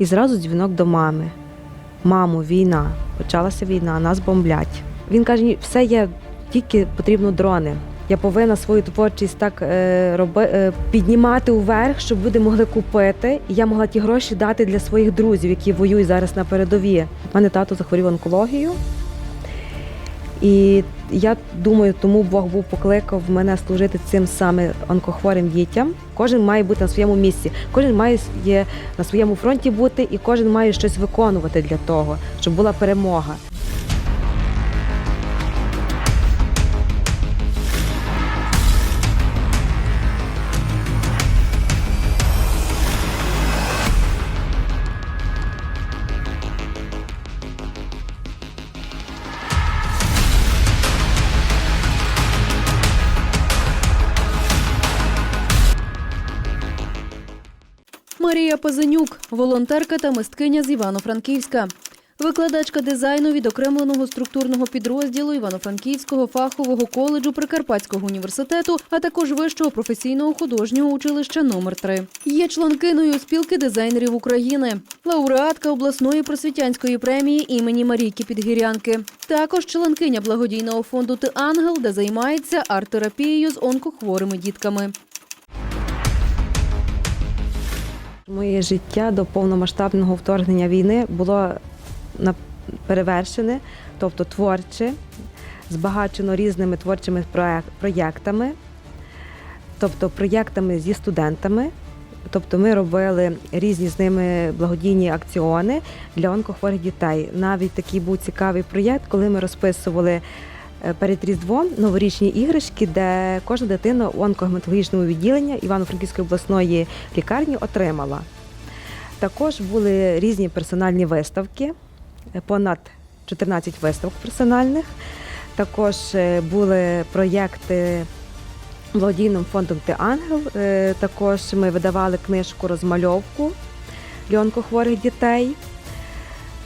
І зразу дзвінок до мами. Мамо, війна. Почалася війна, нас бомблять. Він каже: «Ні, все є, тільки потрібно дрони. Я повинна свою творчість так е, роби, е, піднімати уверх, щоб люди могли купити. І я могла ті гроші дати для своїх друзів, які воюють зараз на передові. У мене тато захворів онкологією. І я думаю, тому Бог був покликав мене служити цим саме онкохворим дітям. Кожен має бути на своєму місці, кожен має є на своєму фронті бути, і кожен має щось виконувати для того, щоб була перемога. Марія Пазанюк, волонтерка та мисткиня з Івано-Франківська. Викладачка дизайну відокремленого структурного підрозділу Івано-Франківського фахового коледжу Прикарпатського університету, а також вищого професійного художнього училища номер 3 Є членкиною спілки дизайнерів України, лауреатка обласної просвітянської премії імені Марійки Підгірянки. Також членкиня благодійного фонду Ти Ангел, де займається арт-терапією з онкохворими дітками. Моє життя до повномасштабного вторгнення війни було перевершене, тобто творче, збагачено різними творчими проєктами, тобто проєктами зі студентами. Тобто ми робили різні з ними благодійні акціони для онкохворих дітей. Навіть такий був цікавий проєкт, коли ми розписували перед Різдвом новорічні іграшки, де кожна дитина у онкогематологічному відділенні Івано-Франківської обласної лікарні отримала. Також були різні персональні виставки, е, понад 14 виставок персональних. Також е, були проєкти благодійним фондом Ти Ангел. Е, Також ми видавали книжку розмальовку для онкохворих дітей.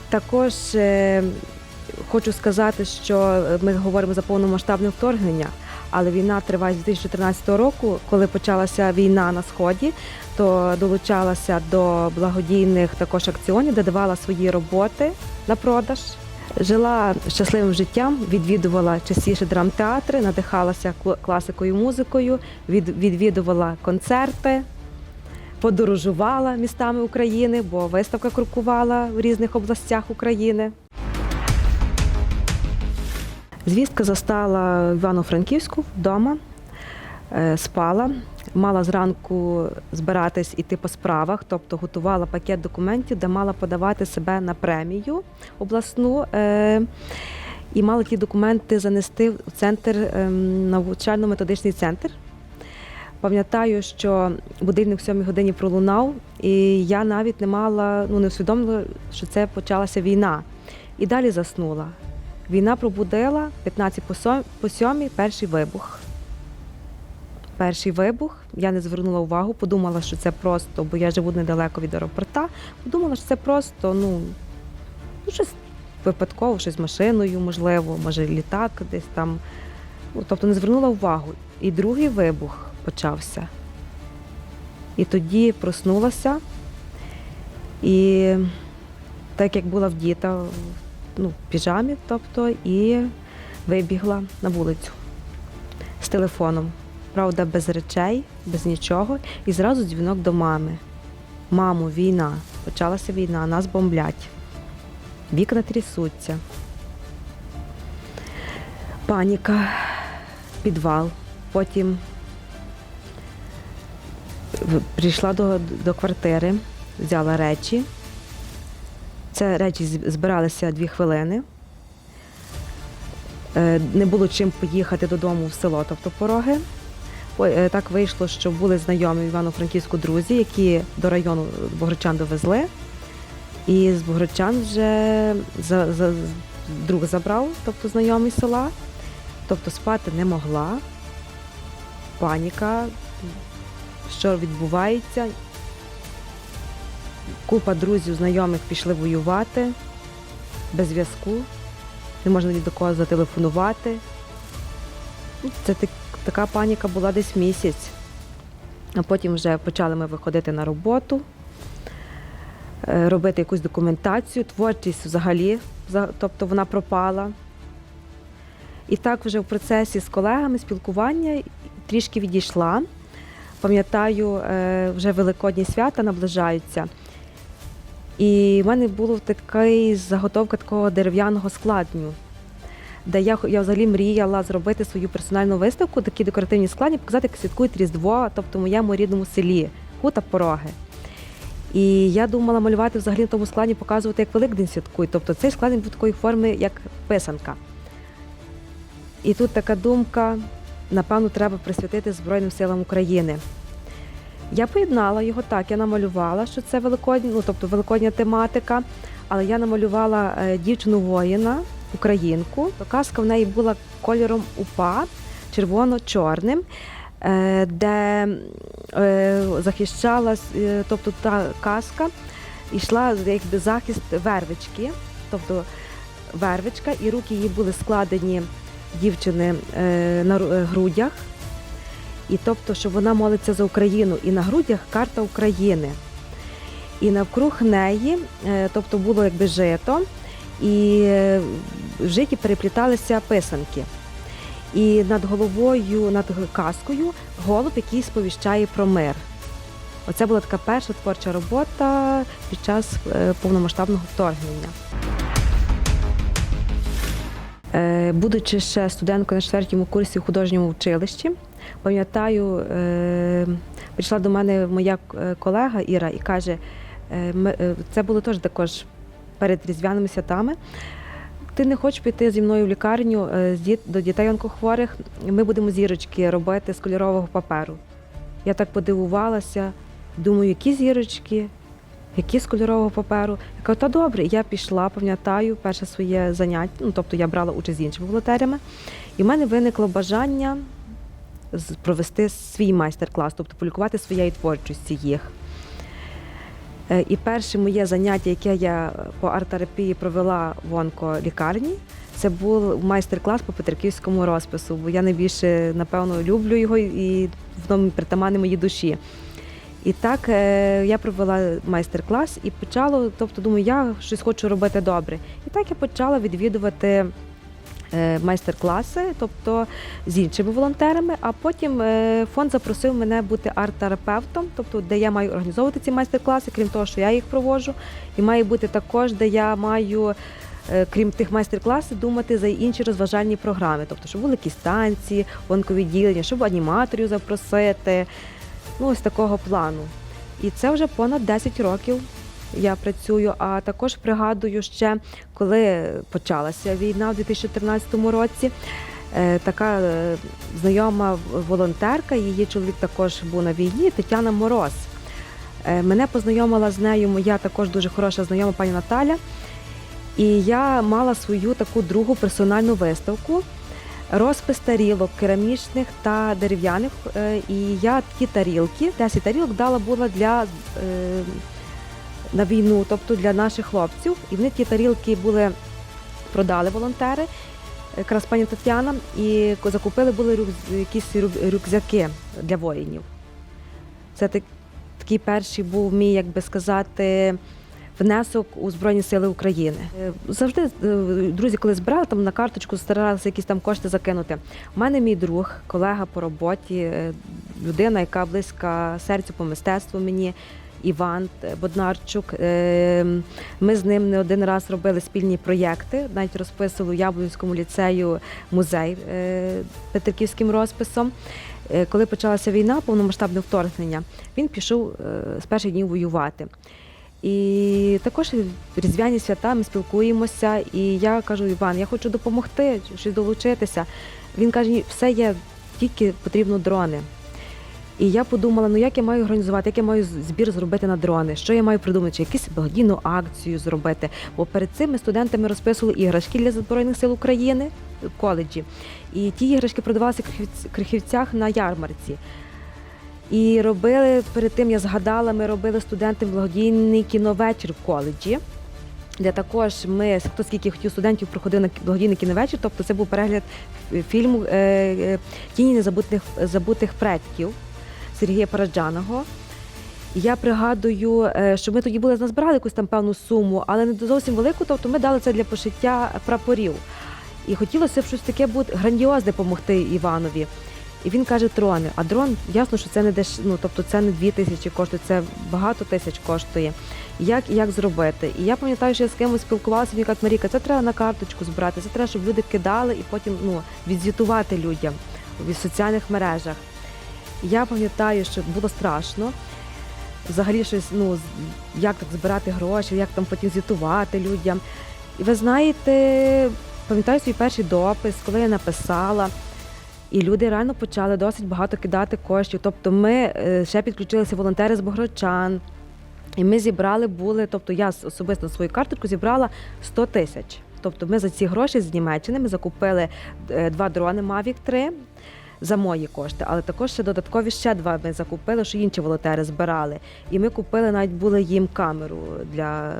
Також е, хочу сказати, що ми говоримо за повномасштабне вторгнення, але війна триває з 2014 року, коли почалася війна на сході, то долучалася до благодійних також акціонів, де давала свої роботи на продаж. Жила щасливим життям, відвідувала частіше драмтеатри, надихалася класикою, музикою, відвідувала концерти, подорожувала містами України, бо виставка крокувала в різних областях України. Звістка застала Івано-Франківську вдома, е, спала. Мала зранку збиратись іти по справах, тобто готувала пакет документів, де мала подавати себе на премію обласну. е, І мала ті документи занести в центр ем, навчально-методичний центр. Пам'ятаю, що будильник в 7 годині пролунав, і я навіть не мала, ну не усвідомила, що це почалася війна. І далі заснула. Війна пробудила 15 по 7 перший вибух. Перший вибух. Я не звернула увагу, подумала, що це просто, бо я живу недалеко від аеропорта. Подумала, що це просто, ну, ну щось випадково, щось з машиною, можливо, може літак десь там. Ну, тобто не звернула увагу. І другий вибух почався. І тоді проснулася. І так як була вдіта ну, піжамі, тобто, і вибігла на вулицю з телефоном. Правда, без речей, без нічого. І зразу дзвінок до мами. Мамо, війна. Почалася війна, нас бомблять. Вікна трясуться. Паніка, підвал. Потім прийшла до, до квартири, взяла речі. Це речі збиралися дві хвилини. Е, Не було чим поїхати додому в село, тобто пороги. Е, Так вийшло, що були знайомі в Івано-Франківську друзі, які до району Богородчан довезли. І з Богородчан вже за, за, друг забрав, тобто знайомий села. Тобто спати не могла. Паніка, що відбувається. Купа друзів, знайомих пішли воювати без зв'язку. Не можна ні до кого зателефонувати. Ну, Це така паніка була десь місяць. А потім вже почали ми виходити на роботу. е, робити якусь документацію, творчість взагалі, тобто вона пропала. І так вже в процесі з колегами спілкування трішки відійшла. Пам'ятаю, е, вже великодні свята наближаються. І в мене було такий заготовка такого дерев'яного складню, де я, я взагалі мріяла зробити свою персональну виставку, такі декоративні складні, показати, як святкують Різдво, тобто в моєму рідному селі, Хута Пороги. І я думала малювати взагалі на тому складі, показувати, як Великдень святкують. Тобто цей складень був такої форми, як писанка. І тут така думка, напевно, треба присвятити Збройним силам України. Я поєднала його так, я намалювала, що це великодня, ну тобто великодня тематика, але я намалювала е, дівчину воїна, українку. То казка в неї була кольором упа, червоно-чорним, е, де е, захищалась, тобто та казка йшла якби захист вервички, тобто вервичка, і руки її були складені дівчини на ру- грудях. І тобто, що вона молиться за Україну, і на грудях карта України. І навкруг неї, е, тобто було якби жито, і е, в житі перепліталися писанки. І над головою, над каскою голуб, який сповіщає про мир. Оце була така перша творча робота під час е, повномасштабного вторгнення. Будучи ще студенткою на четвертому курсі в художньому училищі, пам'ятаю, е, прийшла до мене моя е, колега Іра і каже: е, це було теж також перед різдвяними святами. Ти не хочеш піти зі мною в лікарню до дітей онкохворих? Ми будемо зірочки робити з кольорового паперу. Я так подивувалася, думаю, які зірочки, які з кольорового паперу. Я кажу, та добре, я пішла, пам'ятаю, перше своє заняття, ну тобто я брала участь з іншими волонтерами, і в мене виникло бажання провести свій майстер-клас, тобто полікувати своєї творчості їх. Е, І перше моє заняття, яке я по арт-терапії провела в онколікарні, це був майстер-клас по петриківському розпису, бо я найбільше, напевно, люблю його і воно притаманне моїй душі. І так е, я провела майстер-клас і почала, тобто думаю, я щось хочу робити добре. І так я почала відвідувати майстер-класи, тобто з іншими волонтерами. А потім е, фонд запросив мене бути арт-терапевтом, тобто де я маю організовувати ці майстер-класи, крім того, що я їх проводжу, і має бути також, де я маю. е, Крім тих майстер-класів, думати за інші розважальні програми, тобто, щоб були якісь танці, онковідділення, щоб аніматорів запросити, ну ось такого плану. І це вже понад 10 років я працюю. А також пригадую ще, коли почалася війна у 2014 році. е, Така е, знайома волонтерка, її чоловік також був на війні, Тетяна Мороз. Е, Мене познайомила з нею моя також дуже хороша знайома пані Наталя. І я мала свою таку другу персональну виставку. Розпис тарілок керамічних та дерев'яних. І я ті тарілки, 10 тарілок дала була для на війну, тобто для наших хлопців. І вони ті тарілки були продали волонтери, якраз пані Тетяна, і закупили були рюкз- якісь рю- рюкзаки для воїнів. Це так, такий перший був мій, як би сказати, внесок у Збройні Сили України. Е, Завжди е, друзі, коли збирали там на карточку, старалися якісь там кошти закинути. У мене мій друг, колега по роботі, е, людина, яка близька серцю по мистецтву мені. Іван Боднарчук. Е, Ми з ним не один раз робили спільні проєкти, навіть розписували у Яблунському ліцею музей е, петриківським розписом. Е, Коли почалася війна, повномасштабне вторгнення, він пішов е, з перших днів воювати. І також різдвяні свята ми спілкуємося. І я кажу, Іван, я хочу допомогти, щось долучитися. Він каже, «Ні, все є, тільки потрібно дрони. І я подумала, ну як я маю організувати, як я маю збір зробити на дрони, що я маю придумати, чи якусь благодійну акцію зробити. Бо перед цим ми студентами розписували іграшки для Збройних сил України в коледжі. І ті іграшки продавалися в Крихівцях на ярмарці. І робили перед тим, я згадала, ми робили студентам благодійний кіновечір в коледжі. Де також ми, хто скільки хотів студентів, проходив на благодійний кіновечір, тобто це був перегляд фільму е, е, Тіні незабутих забутих предків Сергія Параджаного. Я пригадую, е, що ми тоді були назбирали якусь там певну суму, але не зовсім велику, тобто ми дали це для пошиття прапорів. І хотілося б щось таке бути грандіозне допомогти Іванові. І він каже: дрони. А дрон, ясно, що це не деш... ну, тобто це не дві тисячі коштує, це багато тисяч коштує. Як, як зробити? І я пам'ятаю, що я з кимось спілкувалася, він каже, Маріка, це треба на карточку збирати, це треба, щоб люди кидали і потім ну, відзвітувати людям в соціальних мережах. Я пам'ятаю, що було страшно. Взагалі щось, ну, як так збирати гроші, як там потім звітувати людям. І ви знаєте, пам'ятаю свій перший допис, коли я написала. І люди реально почали досить багато кидати коштів. Тобто ми е, ще підключилися волонтери з Богородчан, і ми зібрали були, тобто я особисто свою карточку зібрала 100 тисяч. Тобто ми за ці гроші з Німеччини ми закупили е, два дрони Mavic 3 за мої кошти, але також ще додаткові ще два ми закупили, що інші волонтери збирали. І ми купили навіть були їм камеру для,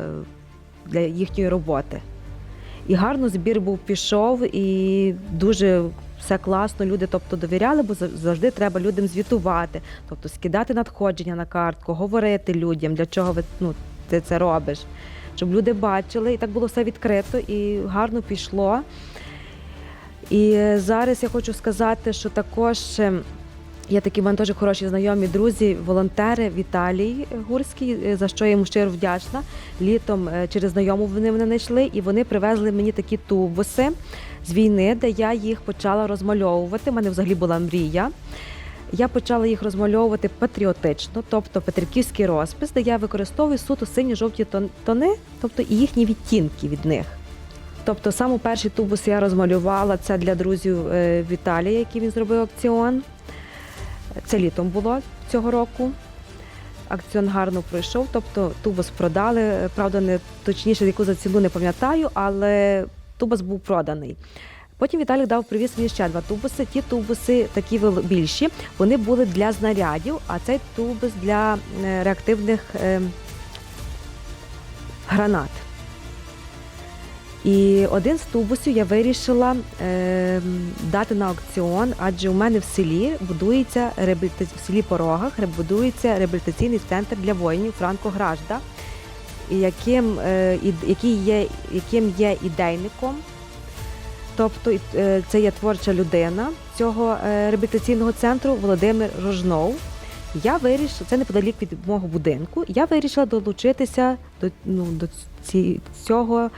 для їхньої роботи. І гарно збір був пішов, і дуже все класно. Люди тобто довіряли, бо завжди треба людям звітувати, тобто скидати надходження на картку, говорити людям, для чого ви ну, ти це робиш. Щоб люди бачили, і так було все відкрито і гарно пішло. І зараз я хочу сказати, що також е, є такі в мене теж хороші знайомі друзі, волонтери Віталій Гурський, е, за що я йому щиро вдячна. Літом е, через знайому вони мене знайшли, і вони привезли мені такі тубуси з війни, де я їх почала розмальовувати. У мене взагалі була мрія. Я почала їх розмальовувати патріотично, тобто петриківський розпис, де я використовую суто сині-жовті тони, тобто і їхні відтінки від них. Тобто, саме перший тубус я розмалювала це для друзів е, Віталія, який він зробив аукціон. Це літом було цього року. Акціон гарно пройшов, тобто тубус продали. Правда, не точніше, яку за ціну не пам'ятаю, але тубус був проданий. Потім Віталій дав привіз мені ще два тубуси. Ті тубуси такі більші, вони були для знарядів, а цей тубус для е, реактивних е, гранат. І один з тубусів я вирішила е, дати на аукціон, адже у мене в селі будується реабіліта... в селі Порогах будується реабілітаційний центр для воїнів Франко Гражда, яким, е, який є, яким є ідейником. Тобто е, це є творча людина цього е, реабілітаційного центру Володимир Рожнов. Я вирішила, це неподалік від мого будинку. Я вирішила долучитися до, ну, до цього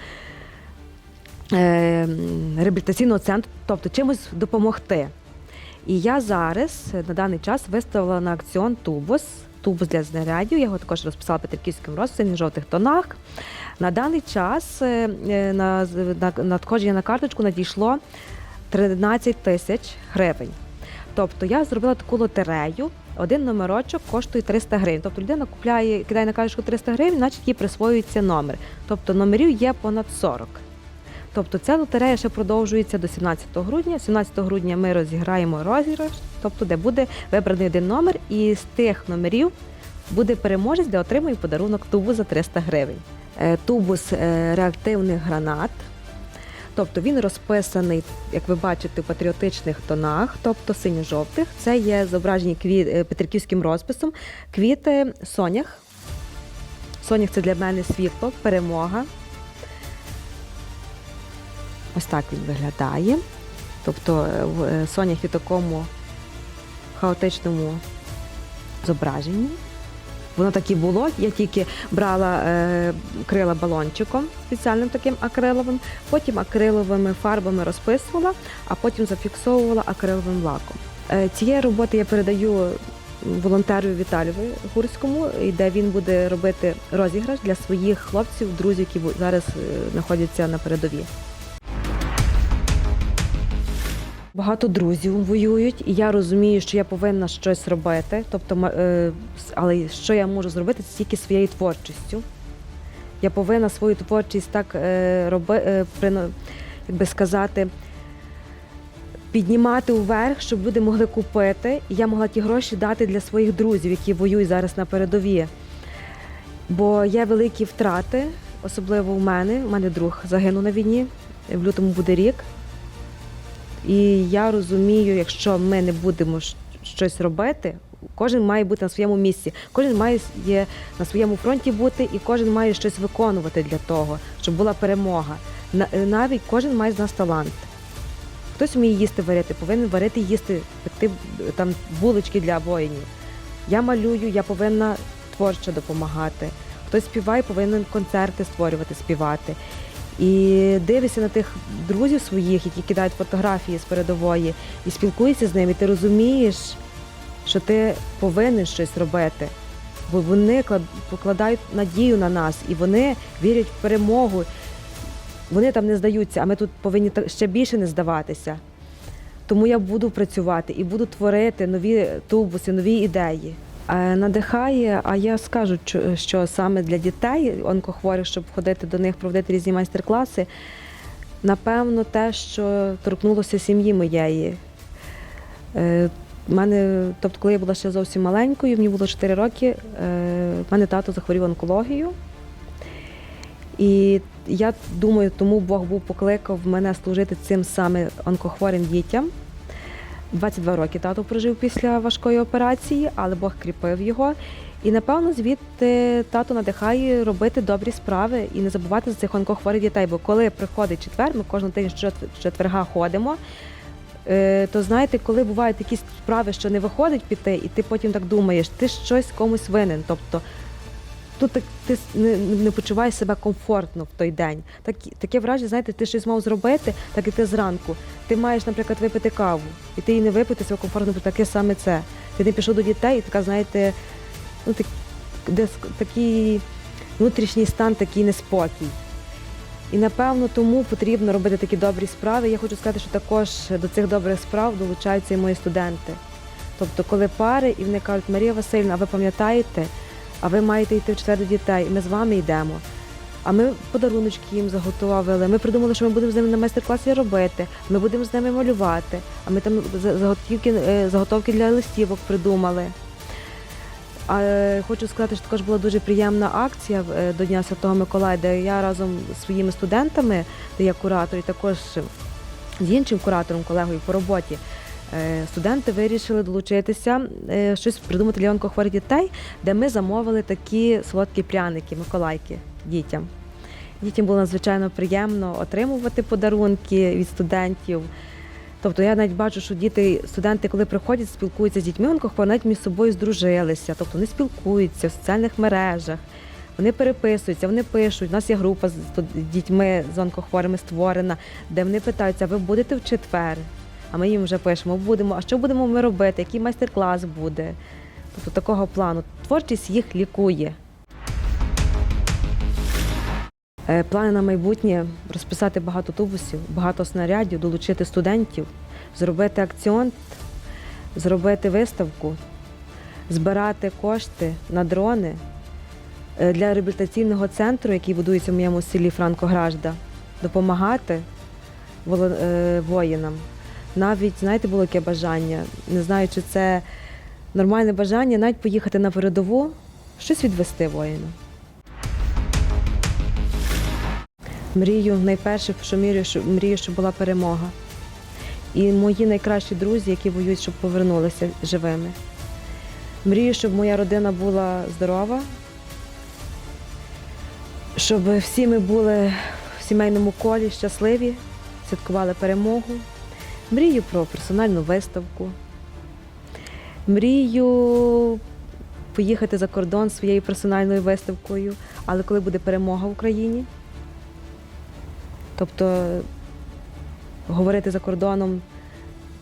реабілітаційного центру, тобто чимось допомогти. І я зараз е, на даний час виставила на акціон тубус, тубус для знарядів. Я його також розписала петриківським розписом в жовтих тонах. На даний час е, е, на надходження на карточку надійшло 13 тисяч гривень. Тобто я зробила таку лотерею. Один номерочок коштує 300 гривень. Тобто людина купляє, кидає на карточку 300 гривень, значить їй присвоюється номер. Тобто номерів є понад 40. Тобто ця лотерея ще продовжується до 17 грудня. 17 грудня ми розіграємо розіграш, тобто де буде вибраний один номер, і з тих номерів буде переможець, де отримує подарунок тубус за 300 гривень. Е, Тубус е, реактивних гранат. Тобто він розписаний, як ви бачите, в патріотичних тонах, тобто синьо-жовтих. Це є зображені квіт, е, петриківським розписом. Квіти сонях. Сонях це для мене світло, перемога. Ось так він виглядає. Тобто е, в- е, сонях в такому хаотичному зображенні. Воно так і було. Я тільки брала е, крила балончиком, спеціальним таким акриловим, потім акриловими фарбами розписувала, а потім зафіксовувала акриловим лаком. Е, цієї роботи я передаю волонтеру Віталію Гурському, де він буде робити розіграш для своїх хлопців, друзів, які зараз е, знаходяться на передовій. Багато друзів воюють, і я розумію, що я повинна щось робити. Тобто, е, але що я можу зробити, це тільки своєю творчістю. Я повинна свою творчість так е, роби, е, як би сказати, піднімати уверх, щоб люди могли купити, і я могла ті гроші дати для своїх друзів, які воюють зараз на передовій. Бо є великі втрати, особливо у мене. У мене друг загинув на війні, в лютому буде рік. І я розумію, якщо ми не будемо щось робити кожен має бути на своєму місці, кожен має є на своєму фронті бути, і кожен має щось виконувати для того, щоб була перемога. Е, Навіть кожен має з нас талант. Хтось вміє їсти варити, повинен варити їсти, пекти е, там булочки для воїнів. Я малюю, я повинна творчо допомагати. Хтось співає, повинен концерти створювати, співати. І дивишся на тих друзів своїх, які кидають фотографії з передової, і спілкуєшся з ними, і ти розумієш, що ти повинен щось робити. Бо вони покладають надію на нас і вони вірять в перемогу. Вони там не здаються, а ми тут повинні ще більше не здаватися. Тому я буду працювати і буду творити нові тубуси, нові ідеї. Е, Надихає, а я скажу, що- саме для дітей, онкохворих, щоб ходити до них, проводити різні майстер-класи, напевно, те, що торкнулося сім'ї моєї. Е, мене, тобто, коли я була ще зовсім маленькою, мені було 4 роки, е, в мене тато захворів онкологією. І я думаю, тому Бог був покликав мене служити цим саме онкохворим дітям. 22 роки тато прожив після важкої операції, але Бог кріпив його. І напевно звідти тато надихає робити добрі справи і не забувати за цих онкохворих дітей. Бо коли приходить четвер, ми кожен щотв- четверга ходимо. е, То знаєте, коли бувають якісь справи, що не виходить піти, і ти потім так думаєш, ти щось комусь винен. Тобто тут так ти не, не почуваєш себе комфортно в той день. Так, таке враження, знаєте, ти щось мав зробити, так і ти зранку. Ти маєш, наприклад, випити каву, і ти її не випити себе комфортно, таке саме це. Ти не пішов до дітей, і така, знаєте, ну так, десь такий внутрішній стан, такий неспокій. І напевно тому потрібно робити такі добрі справи. Я хочу сказати, що також до цих добрих справ долучаються і мої студенти. Тобто, коли пари, і вони кажуть, Марія Васильівна, ви пам'ятаєте, а ви маєте йти в четвер до дітей, і ми з вами йдемо. А ми подаруночки їм заготовили. Ми придумали, що ми будемо з ними на майстер-класі робити. Ми будемо з ними малювати. А ми там заготівки, е, заготовки для листівок придумали. А е, хочу сказати, що також була дуже приємна акція е, до Дня Святого Миколая, де я разом з своїми студентами, де я куратор, і також з іншим куратором, колегою по роботі. Е, Студенти вирішили долучитися, е, щось придумати для онкохворих дітей, де ми замовили такі солодкі пряники, миколайки дітям. Дітям було надзвичайно приємно отримувати подарунки від студентів. Тобто я навіть бачу, що діти, студенти, коли приходять, спілкуються з дітьми, онкохворі, навіть між собою здружилися, тобто вони спілкуються в соціальних мережах, вони переписуються, вони пишуть. У нас є група з дітьми з онкохворими створена, де вони питаються, ви будете в четвер? А ми їм вже пишемо, будемо, а що будемо ми робити, який майстер-клас буде. Тобто такого плану. Творчість їх лікує. Е, Плани на майбутнє розписати багато тубусів, багато снарядів, долучити студентів, зробити акціон, зробити виставку, збирати кошти на дрони е, для реабілітаційного центру, який будується в моєму селі Франкогражда, допомагати е, воїнам. Навіть, знаєте, було яке бажання, не знаю, чи це нормальне бажання, навіть поїхати на передову, щось відвести воїну. Мрію найперше, що мрію, що мрію, щоб була перемога. І мої найкращі друзі, які воюють, щоб повернулися живими. Мрію, щоб моя родина була здорова, щоб всі ми були в сімейному колі щасливі, святкували перемогу. Мрію про персональну виставку. Мрію поїхати за кордон своєю персональною виставкою, але коли буде перемога в Україні. Тобто говорити за кордоном,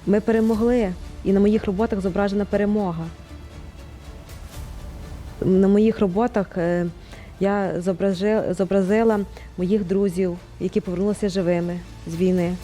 ми перемогли, і на моїх роботах зображена перемога. На моїх роботах е, я зобразила моїх друзів, які повернулися живими з війни.